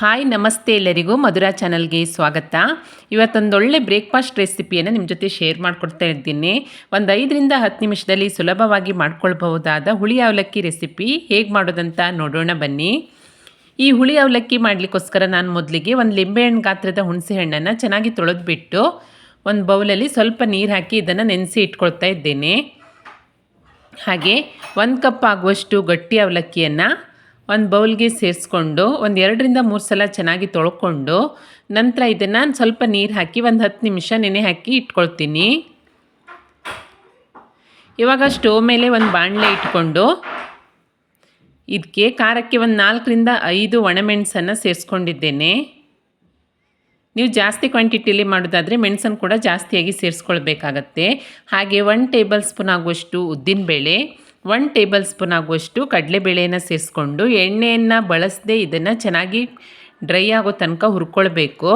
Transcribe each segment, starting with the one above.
Hi, ನಮಸ್ತೆ ಎಲ್ಲರಿಗೂ ಮಧುರಾ ಚಾನಲ್ಗೆ ಸ್ವಾಗತ. ಇವತ್ತೊಂದೊಳ್ಳೆ ಬ್ರೇಕ್ಫಾಸ್ಟ್ ರೆಸಿಪಿಯನ್ನು ನಿಮ್ಮ ಜೊತೆ ಶೇರ್ ಮಾಡಿಕೊಡ್ತಾ ಇದ್ದೀನಿ. ಒಂದು ಐದರಿಂದ ಹತ್ತು ನಿಮಿಷದಲ್ಲಿ ಸುಲಭವಾಗಿ ಮಾಡ್ಕೊಳ್ಬಹುದಾದ ಹುಳಿ ಅವಲಕ್ಕಿ ರೆಸಿಪಿ ಹೇಗೆ ಮಾಡೋದಂತ ನೋಡೋಣ ಬನ್ನಿ. ಈ ಹುಳಿ ಅವಲಕ್ಕಿ ಮಾಡಲಿಕ್ಕೋಸ್ಕರ ನಾನು ಮೊದಲಿಗೆ ಒಂದು ಲಿಂಬೆಹಣ್ಣು ಗಾತ್ರದ ಹುಣಸೆ ಹಣ್ಣನ್ನು ಚೆನ್ನಾಗಿ ತೊಳೆದ್ಬಿಟ್ಟು ಒಂದು ಬೌಲಲ್ಲಿ ಸ್ವಲ್ಪ ನೀರು ಹಾಕಿ ಇದನ್ನು ನೆನೆಸಿ ಇಟ್ಕೊಳ್ತಾ ಇದ್ದೇನೆ. ಹಾಗೆ ಒಂದು ಕಪ್ ಆಗುವಷ್ಟು ಗಟ್ಟಿ ಅವಲಕ್ಕಿಯನ್ನು ಒಂದು ಬೌಲ್ಗೆ ಸೇರಿಸ್ಕೊಂಡು ಒಂದು ಎರಡರಿಂದ ಮೂರು ಸಲ ಚೆನ್ನಾಗಿ ತೊಳ್ಕೊಂಡು ನಂತರ ಇದನ್ನು ಸ್ವಲ್ಪ ನೀರು ಹಾಕಿ ಒಂದು ಹತ್ತು ನಿಮಿಷ ನೆನೆ ಹಾಕಿ ಇಟ್ಕೊಳ್ತೀನಿ. ಇವಾಗ ಸ್ಟೋವ್ ಮೇಲೆ ಒಂದು ಬಾಣಲೆ ಇಟ್ಕೊಂಡು ಇದಕ್ಕೆ ಖಾರಕ್ಕೆ ಒಂದು ನಾಲ್ಕರಿಂದ ಐದು ಒಣಮೆಣಸನ್ನು ಸೇರಿಸ್ಕೊಂಡಿದ್ದೇನೆ. ನೀವು ಜಾಸ್ತಿ ಕ್ವಾಂಟಿಟಿಯಲ್ಲಿ ಮಾಡೋದಾದರೆ ಮೆಣಸನ್ನು ಕೂಡ ಜಾಸ್ತಿಯಾಗಿ ಸೇರಿಸ್ಕೊಳ್ಬೇಕಾಗತ್ತೆ. ಹಾಗೆ ಒನ್ ಟೇಬಲ್ ಸ್ಪೂನ್ ಆಗುವಷ್ಟು ಉದ್ದಿನಬೇಳೆ ಒನ್ ಟೇಬಲ್ ಸ್ಪೂನ್ ಆಗುವಷ್ಟು ಕಡಲೆಬೇಳೆಯನ್ನು ಸೇರಿಸ್ಕೊಂಡು ಎಣ್ಣೆಯನ್ನು ಬಳಸದೆ ಇದನ್ನು ಚೆನ್ನಾಗಿ ಡ್ರೈ ಆಗೋ ತನಕ ಹುರ್ಕೊಳ್ಬೇಕು.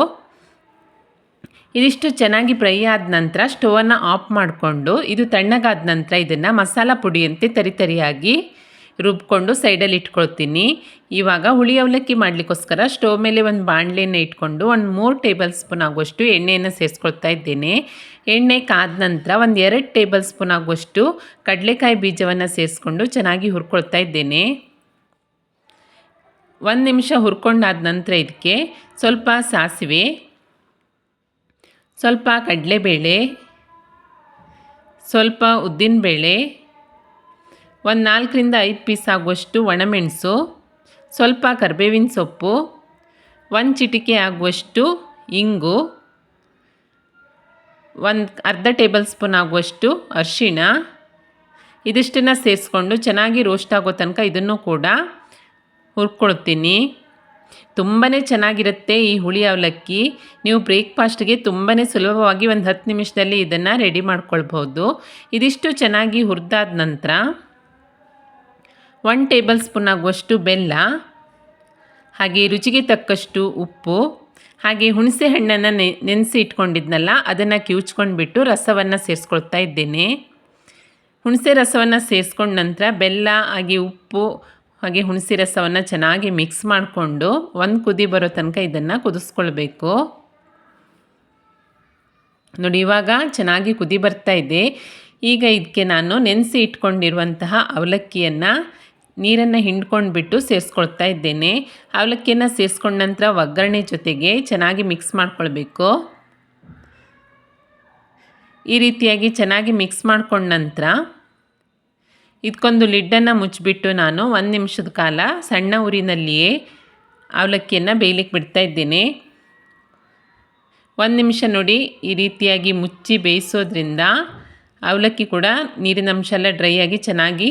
ಇದಿಷ್ಟು ಚೆನ್ನಾಗಿ ಫ್ರೈ ಆದ ನಂತರ ಸ್ಟೋವನ್ನು ಆಫ್ ಮಾಡಿಕೊಂಡು ಇದು ತಣ್ಣಗಾದ ನಂತರ ಇದನ್ನು ಮಸಾಲ ಪುಡಿಯಂತೆ ತರಿತರಿಯಾಗಿ ರುಬ್ಕೊಂಡು ಸೈಡಲ್ಲಿ ಇಟ್ಕೊಳ್ತೀನಿ. ಇವಾಗ ಹುಳಿ ಅವಲಕ್ಕಿ ಮಾಡಲಿಕ್ಕೋಸ್ಕರ ಸ್ಟೋವ್ ಮೇಲೆ ಒಂದು ಬಾಣಲೆಯನ್ನು ಇಟ್ಕೊಂಡು ಒಂದು ಮೂರು ಟೇಬಲ್ ಸ್ಪೂನ್ ಆಗುವಷ್ಟು ಎಣ್ಣೆಯನ್ನು ಸೇರಿಸ್ಕೊಳ್ತಾ ಇದ್ದೇನೆ. ಎಣ್ಣೆ ಕಾದ ನಂತರ ಒಂದು ಎರಡು ಟೇಬಲ್ ಸ್ಪೂನ್ ಆಗುವಷ್ಟು ಕಡಲೆಕಾಯಿ ಬೀಜವನ್ನು ಸೇರಿಸ್ಕೊಂಡು ಚೆನ್ನಾಗಿ ಹುರ್ಕೊಳ್ತಾ ಇದ್ದೇನೆ. ಒಂದು ನಿಮಿಷ ಹುರ್ಕೊಂಡಾದ ನಂತರ ಇದಕ್ಕೆ ಸ್ವಲ್ಪ ಸಾಸಿವೆ, ಸ್ವಲ್ಪ ಕಡಲೆಬೇಳೆ, ಸ್ವಲ್ಪ ಉದ್ದಿನಬೇಳೆ, ಒಂದು ನಾಲ್ಕರಿಂದ ಐದು ಪೀಸ್ ಆಗುವಷ್ಟು ಒಣಮೆಣಸು, ಸ್ವಲ್ಪ ಕರಿಬೇವಿನ ಸೊಪ್ಪು, ಒಂದು ಚಿಟಿಕೆ ಆಗುವಷ್ಟು ಇಂಗು ಒಂದು ಅರ್ಧ ಟೇಬಲ್ ಸ್ಪೂನ್ ಆಗುವಷ್ಟು ಅರಿಶಿಣ, ಇದಿಷ್ಟನ್ನು ಸೇರಿಸ್ಕೊಂಡು ಚೆನ್ನಾಗಿ ರೋಸ್ಟ್ ಆಗೋ ತನಕ ಇದನ್ನು ಕೂಡ ಹುರ್ಕೊಳ್ತೀನಿ. ತುಂಬಾ ಚೆನ್ನಾಗಿರುತ್ತೆ ಈ ಹುಳಿ ಅವಲಕ್ಕಿ. ನೀವು ಬ್ರೇಕ್ಫಾಸ್ಟ್ಗೆ ತುಂಬಾ ಸುಲಭವಾಗಿ ಒಂದು ಹತ್ತು ನಿಮಿಷದಲ್ಲಿ ಇದನ್ನು ರೆಡಿ ಮಾಡ್ಕೊಳ್ಬೋದು ಇದಿಷ್ಟು ಚೆನ್ನಾಗಿ ಹುರಿದಾದ ನಂತರ ಒನ್ ಟೇಬಲ್ ಸ್ಪೂನ್ ಆಗುವಷ್ಟು ಬೆಲ್ಲ, ಹಾಗೆ ರುಚಿಗೆ ತಕ್ಕಷ್ಟು ಉಪ್ಪು ಹಾಗೆ ಹುಣಸೆ ಹಣ್ಣನ್ನು ನೆನೆಸಿ ಇಟ್ಕೊಂಡಿದ್ನಲ್ಲ, ಅದನ್ನು ಕಿವುಚ್ಕೊಂಡ್ಬಿಟ್ಟು ರಸವನ್ನು ಸೇರಿಸ್ಕೊಳ್ತಾ ಇದ್ದೇನೆ. ಹುಣಸೆ ರಸವನ್ನು ಸೇರಿಸ್ಕೊಂಡ ನಂತರ ಬೆಲ್ಲ, ಹಾಗೆ ಉಪ್ಪು, ಹಾಗೆ ಹುಣಸೆ ರಸವನ್ನು ಚೆನ್ನಾಗಿ ಮಿಕ್ಸ್ ಮಾಡಿಕೊಂಡು ಒಂದು ಕುದಿ ಬರೋ ತನಕ ಇದನ್ನು ಕುದಿಸ್ಕೊಳ್ಬೇಕು. ನೋಡಿ, ಇವಾಗ ಚೆನ್ನಾಗಿ ಕುದಿ ಬರ್ತಾ ಇದೆ. ಈಗ ಇದಕ್ಕೆ ನಾನು ನೆನೆಸಿ ಇಟ್ಕೊಂಡಿರುವಂತಹ ಅವಲಕ್ಕಿಯನ್ನು ನೀರನ್ನು ಹಿಂಡ್ಕೊಂಡ್ಬಿಟ್ಟು ಸೇರಿಸ್ಕೊಳ್ತಾ ಇದ್ದೇನೆ. ಅವಲಕ್ಕಿಯನ್ನು ಸೇರಿಸ್ಕೊಂಡ ನಂತರ ಒಗ್ಗರಣೆ ಜೊತೆಗೆ ಚೆನ್ನಾಗಿ ಮಿಕ್ಸ್ ಮಾಡ್ಕೊಳ್ಬೇಕು. ಈ ರೀತಿಯಾಗಿ ಚೆನ್ನಾಗಿ ಮಿಕ್ಸ್ ಮಾಡ್ಕೊಂಡ ನಂತರ ಇದಕ್ಕೊಂದು ಲಿಡ್ಡನ್ನು ಮುಚ್ಚಿಬಿಟ್ಟು ನಾನು ಒಂದು ನಿಮಿಷದ ಕಾಲ ಸಣ್ಣ ಊರಿನಲ್ಲಿಯೇ ಅವಲಕ್ಕಿಯನ್ನು ಬೇಯಲಿಕ್ಕೆ ಬಿಡ್ತಾ ಇದ್ದೇನೆ. ಒಂದು ನಿಮಿಷ ನೋಡಿ ಈ ರೀತಿಯಾಗಿ ಮುಚ್ಚಿ ಬೇಯಿಸೋದ್ರಿಂದ ಅವಲಕ್ಕಿ ಕೂಡ ನೀರಿನ ಅಂಶ ಎಲ್ಲ ಡ್ರೈ ಆಗಿ ಚೆನ್ನಾಗಿ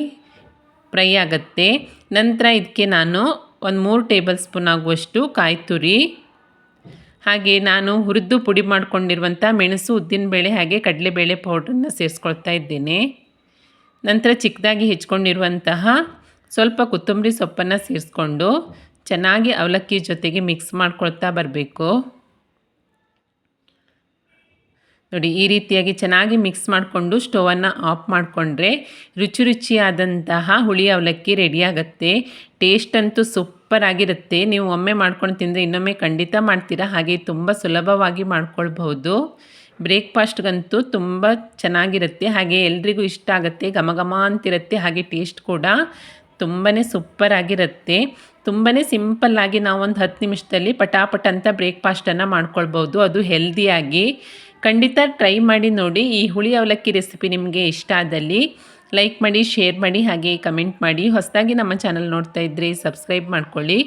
ಫ್ರೈ ಆಗುತ್ತೆ. ನಂತರ ಇದಕ್ಕೆ ನಾನು ಒಂದು ಮೂರು ಟೇಬಲ್ ಸ್ಪೂನ್ ಆಗುವಷ್ಟು ಕಾಯಿ ತುರಿ. ಹಾಗೆ ನಾನು ಹುರಿದು ಪುಡಿ ಮಾಡಿಕೊಂಡಿರುವಂಥ ಮೆಣಸು ಉದ್ದಿನಬೇಳೆ ಹಾಗೆ ಕಡಲೆಬೇಳೆ ಪೌಡ್ರನ್ನ ಸೇರಿಸ್ಕೊಳ್ತಾ ಇದ್ದೇನೆ. ನಂತರ ಚಿಕ್ಕದಾಗಿ ಹೆಚ್ಕೊಂಡಿರುವಂತಹ ಸ್ವಲ್ಪ ಕೊತ್ತಂಬರಿ ಸೊಪ್ಪನ್ನು ಸೇರಿಸ್ಕೊಂಡು ಚೆನ್ನಾಗಿ ಅವಲಕ್ಕಿ ಜೊತೆಗೆ ಮಿಕ್ಸ್ ಮಾಡ್ಕೊಳ್ತಾ ಬರಬೇಕು. ನೋಡಿ, ಈ ರೀತಿಯಾಗಿ ಚೆನ್ನಾಗಿ ಮಿಕ್ಸ್ ಮಾಡಿಕೊಂಡು ಸ್ಟೋವನ್ನು ಆಫ್ ಮಾಡಿಕೊಂಡ್ರೆ ರುಚಿ ರುಚಿಯಾದಂತಹ ಹುಳಿ ಅವಲಕ್ಕಿ ರೆಡಿಯಾಗುತ್ತೆ ಟೇಸ್ಟ್ ಅಂತೂ ಸೂಪರ್ ಆಗಿರುತ್ತೆ. ನೀವು ಒಮ್ಮೆ ಮಾಡ್ಕೊಂಡು ತಿಂದರೆ ಇನ್ನೊಮ್ಮೆ ಖಂಡಿತ ಮಾಡ್ತೀರಾ. ಹಾಗೆ ತುಂಬ ಸುಲಭವಾಗಿ ಮಾಡ್ಕೊಳ್ಬಹುದು. ಬ್ರೇಕ್ಫಾಸ್ಟ್ಗಂತೂ ತುಂಬ ಚೆನ್ನಾಗಿರುತ್ತೆ. ಹಾಗೆ ಎಲ್ರಿಗೂ ಇಷ್ಟ ಆಗುತ್ತೆ ಘಮ ಘಮ ಅಂತಿರುತ್ತೆ. ಹಾಗೆ ಟೇಸ್ಟ್ ಕೂಡ ತುಂಬಾ ಸೂಪರ್ ಆಗಿರುತ್ತೆ. ತುಂಬಾ ಸಿಂಪಲ್ಲಾಗಿ ನಾವು ಒಂದು ಹತ್ತು ನಿಮಿಷದಲ್ಲಿ ಪಟಾಪಟ ಅಂತ ಬ್ರೇಕ್ಫಾಸ್ಟನ್ನು ಮಾಡ್ಕೊಳ್ಬೋದು ಅದು ಹೆಲ್ದಿಯಾಗಿ ಖಂಡಿತ ಟ್ರೈ ಮಾಡಿ ನೋಡಿ. ಈ ಹುಳಿ ಅವಲಕ್ಕಿ ರೆಸಿಪಿ ನಿಮಗೆ ಇಷ್ಟ ಆದಲ್ಲಿ ಲೈಕ್ ಮಾಡಿ ಶೇರ್ ಮಾಡಿ, ಹಾಗೆ ಕಮೆಂಟ್ ಮಾಡಿ. ಹೊಸದಾಗಿ ನಮ್ಮ ಚಾನಲ್ ನೋಡ್ತಾ ಇದ್ದರೆ ಸಬ್ಸ್ಕ್ರೈಬ್ ಮಾಡ್ಕೊಳ್ಳಿ.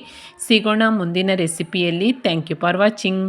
ಸಿಗೋಣ ಮುಂದಿನ ರೆಸಿಪಿಯಲ್ಲಿ ಥ್ಯಾಂಕ್ ಯು ಫಾರ್ ವಾಚಿಂಗ್